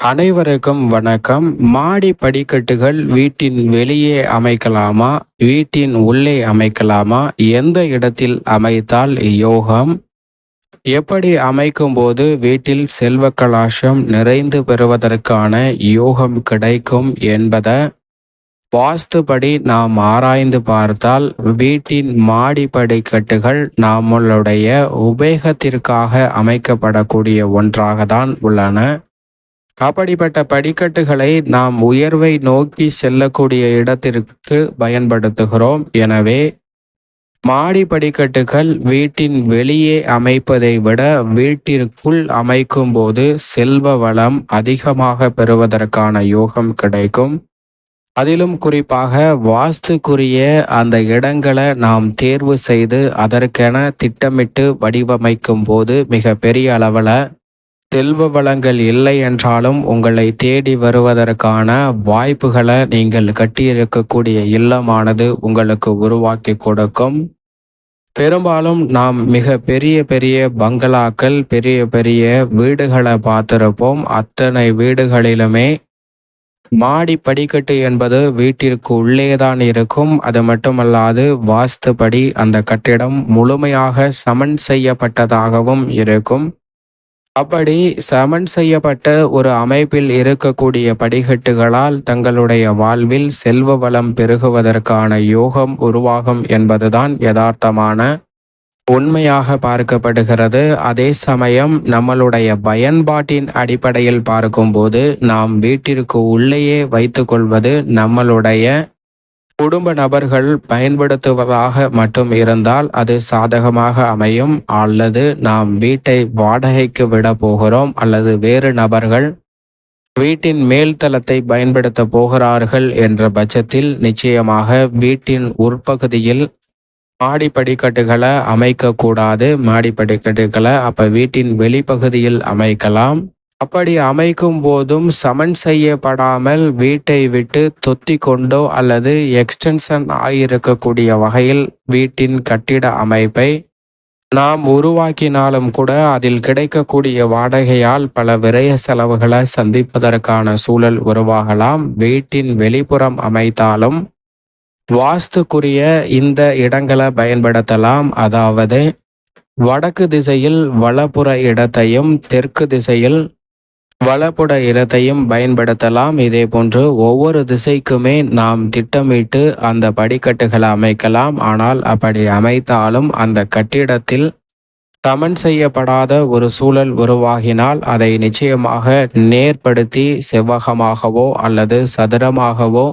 அனைவருக்கும் வணக்கம். மாடி படிக்கட்டுகள் வீட்டின் வெளியே அமைக்கலாமா? வீட்டின் உள்ளே அமைக்கலாமா? எந்த இடத்தில் அமைத்தால் யோகம்? எப்படி அமைக்கும் போது வீட்டில் செல்வ கலாசம் நிறைந்து பெறுவதற்கான யோகம் கிடைக்கும் என்பதை வாஸ்துபடி நாம் ஆராய்ந்து பார்த்தால் வீட்டின் மாடி படிக்கட்டுகள் நம்மளுடைய உபயோகத்திற்காக அமைக்கப்படக்கூடிய ஒன்றாக தான் உள்ளன. அப்படிப்பட்ட படிக்கட்டுகளை நாம் உயர்வை நோக்கி செல்லக்கூடிய இடத்திற்கு பயன்படுத்துகிறோம். எனவே மாடி படிக்கட்டுகள் வீட்டின் வெளியே அமைப்பதை விட வீட்டிற்குள் அமைக்கும் போது செல்வ வளம் அதிகமாக பெறுவதற்கான யோகம் கிடைக்கும். அதிலும் குறிப்பாக வாஸ்துக்குரிய அந்த இடங்களை நாம் தேர்வு செய்து அதற்கென திட்டமிட்டு வடிவமைக்கும் போது மிக பெரிய அளவில் செல்வ வளங்கள் இல்லை என்றாலும் உங்களை தேடி வருவதற்கான வாய்ப்புகளை நீங்கள் கட்டியிருக்கக்கூடிய இல்லமானது உங்களுக்கு உருவாக்கி கொடுக்கும். பெரும்பாலும் நாம் மிக பெரிய பெரிய பங்களாக்கள் பெரிய பெரிய வீடுகளை பார்த்திருப்போம். அத்தனை வீடுகளிலுமே மாடி படிக்கட்டு என்பது வீட்டிற்கு உள்ளே தான் இருக்கும். அது மட்டுமல்லாது வாஸ்துபடி அந்த கட்டிடம் முழுமையாக சமன் செய்யப்பட்டதாகவும் இருக்கும். அப்படி சமன் செய்யப்பட்ட ஒரு அமைப்பில் இருக்கக்கூடிய படிக்கட்டுகளால் தங்களுடைய வாழ்வில் செல்வ வளம் பெருகுவதற்கான யோகம் உருவாகும் என்பதுதான் யதார்த்தமான உண்மையாக பார்க்கப்படுகிறது. அதே சமயம் நம்மளுடைய பயன்பாட்டின் அடிப்படையில் பார்க்கும்போது நாம் வீட்டிற்கு உள்ளேயே வைத்துக்கொள்வது நம்மளுடைய குடும்ப நபர்கள் பயன்படுத்துவதாக மட்டும் இருந்தால் அது சாதகமாக அமையும். அல்லது நாம் வீட்டை வாடகைக்கு விட போகிறோம். அல்லது வேறு நபர்கள் வீட்டின் மேல்தளத்தை பயன்படுத்த போகிறார்கள் என்ற பட்சத்தில் நிச்சயமாக வீட்டின் உட்பகுதியில் மாடி படிக்கட்டுகளை அமைக்கக்கூடாது மாடி படிக்கட்டுகளை அப்போ வீட்டின் வெளிப்பகுதியில் அமைக்கலாம். அப்படி அமைக்கும் போதும் சமன் செய்யப்படாமல் வீட்டை விட்டு தொத்தி கொண்டோ அல்லது எக்ஸ்டென்ஷன் ஆகியிருக்கக்கூடிய வகையில் வீட்டின் கட்டிட அமைப்பை நாம் உருவாக்கினாலும் கூட அதில் கிடைக்கக்கூடிய வாடகையால் பல விரய செலவுகளை சந்திப்பதற்கான சூழல் உருவாகலாம். வீட்டின் வெளிப்புறம் அமைத்தாலும் வாஸ்துக்குரிய இந்த இடங்களை பயன்படுத்தலாம். அதாவது வடக்கு திசையில் வலப்புற இடத்தையும் தெற்கு திசையில் வலப்புட இடத்தையும் பயன்படுத்தலாம். இதே போன்று ஒவ்வொரு திசைக்குமே நாம் திட்டமிட்டு அந்த படிக்கட்டுகளை அமைக்கலாம். ஆனால் அப்படி அமைத்தாலும் அந்த கட்டிடத்தில் சமன் செய்யப்படாத ஒரு சூழல் உருவாகினால் அதை நிச்சயமாக நேர்படுத்தி செவ்வகமாகவோ அல்லது சதுரமாகவோ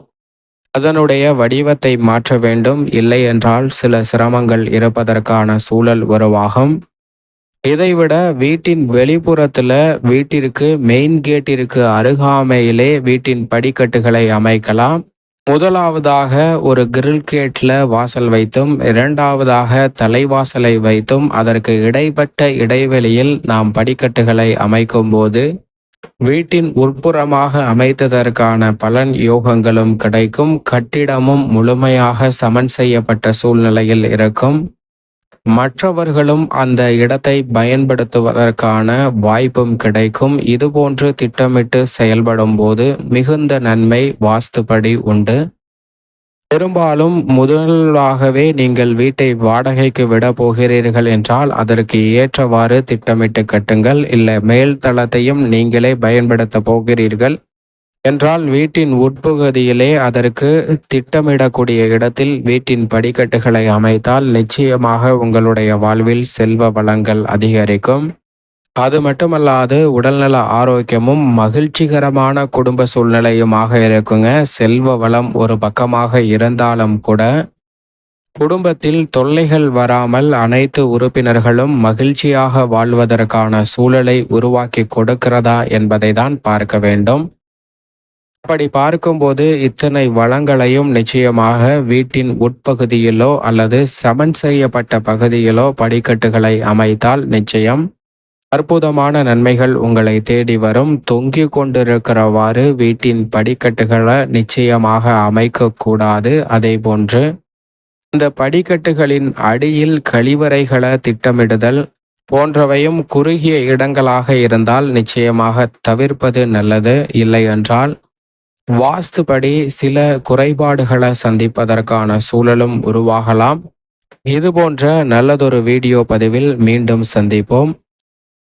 அதனுடைய வடிவத்தை மாற்ற வேண்டும். இல்லை என்றால் சில சிரமங்கள் இருப்பதற்கான சூழல் உருவாகும். இதைவிட வீட்டின் வெளிப்புறத்துல வீட்டிற்கு மெயின் கேட்டிற்கு அருகாமையிலே வீட்டின் படிக்கட்டுகளை அமைக்கலாம். முதலாவதாக ஒரு கிரில் கேட்ல வாசல் வைத்தும் இரண்டாவதாக தலைவாசலை வைத்தும் அதற்கு இடைப்பட்ட இடைவெளியில் நாம் படிக்கட்டுகளை அமைக்கும் போது வீட்டின் உட்புறமாக அமைத்ததற்கான பலன் யோகங்களும் கிடைக்கும். கட்டிடமும் முழுமையாக சமன் செய்யப்பட்ட சூழ்நிலையில் இருக்கும். மற்றவர்களும் அந்த இடத்தை பயன்படுத்துவதற்கான வாய்ப்பும் கிடைக்கும். இதுபோன்று திட்டமிட்டு செயல்படும் போது மிகுந்த நன்மை வாஸ்துபடி உண்டு. பெரும்பாலும் முதலாகவே நீங்கள் வீட்டை வாடகைக்கு விட போகிறீர்கள் என்றால் அதற்கு ஏற்றவாறு திட்டமிட்டு கட்டுங்கள். இல்லை மேல் தளத்தையும் நீங்களே பயன்படுத்த போகிறீர்கள். என்றால் வீட்டின் உட்பகுதியிலே அதற்கு திட்டமிடக்கூடிய இடத்தில் வீட்டின் படிக்கட்டுகளை அமைத்தால் நிச்சயமாக உங்களுடைய வாழ்வில் செல்வ வளங்கள் அதிகரிக்கும். அது மட்டுமல்லாது உடல்நல ஆரோக்கியமும் மகிழ்ச்சிகரமான குடும்ப சூழ்நிலையுமாக இருக்குங்க. செல்வ வளம் ஒரு பக்கமாக இருந்தாலும் கூட குடும்பத்தில் தொல்லைகள் வராமல் அனைத்து உறுப்பினர்களும் மகிழ்ச்சியாக வாழ்வதற்கான சூழலை உருவாக்கி கொடுக்கிறதா என்பதை தான் பார்க்க வேண்டும். அப்படி பார்க்கும்போது இத்தனை வளங்களையும் நிச்சயமாக வீட்டின் உட்பகுதியிலோ அல்லது சமன் செய்யப்பட்ட பகுதியிலோ படிக்கட்டுகளை அமைத்தால் நிச்சயம். அற்புதமான நன்மைகள் உங்களை தேடி வரும். தொங்கி கொண்டிருக்கிறவாறு வீட்டின் படிக்கட்டுகளை நிச்சயமாக அமைக்கக்கூடாது அதே போன்று இந்த படிக்கட்டுகளின் அடியில் கழிவறைகளை திட்டமிடுதல் போன்றவையும் குறுகிய இடங்களாக இருந்தால் நிச்சயமாக தவிர்ப்பது நல்லது. இல்லை என்றால் வாஸ்துபடி சில குறைபாடுகளை சந்திப்பதற்கான சூழலும் உருவாகலாம். இது போன்ற நல்லதொரு வீடியோ பதிவில் மீண்டும் சந்திப்போம்.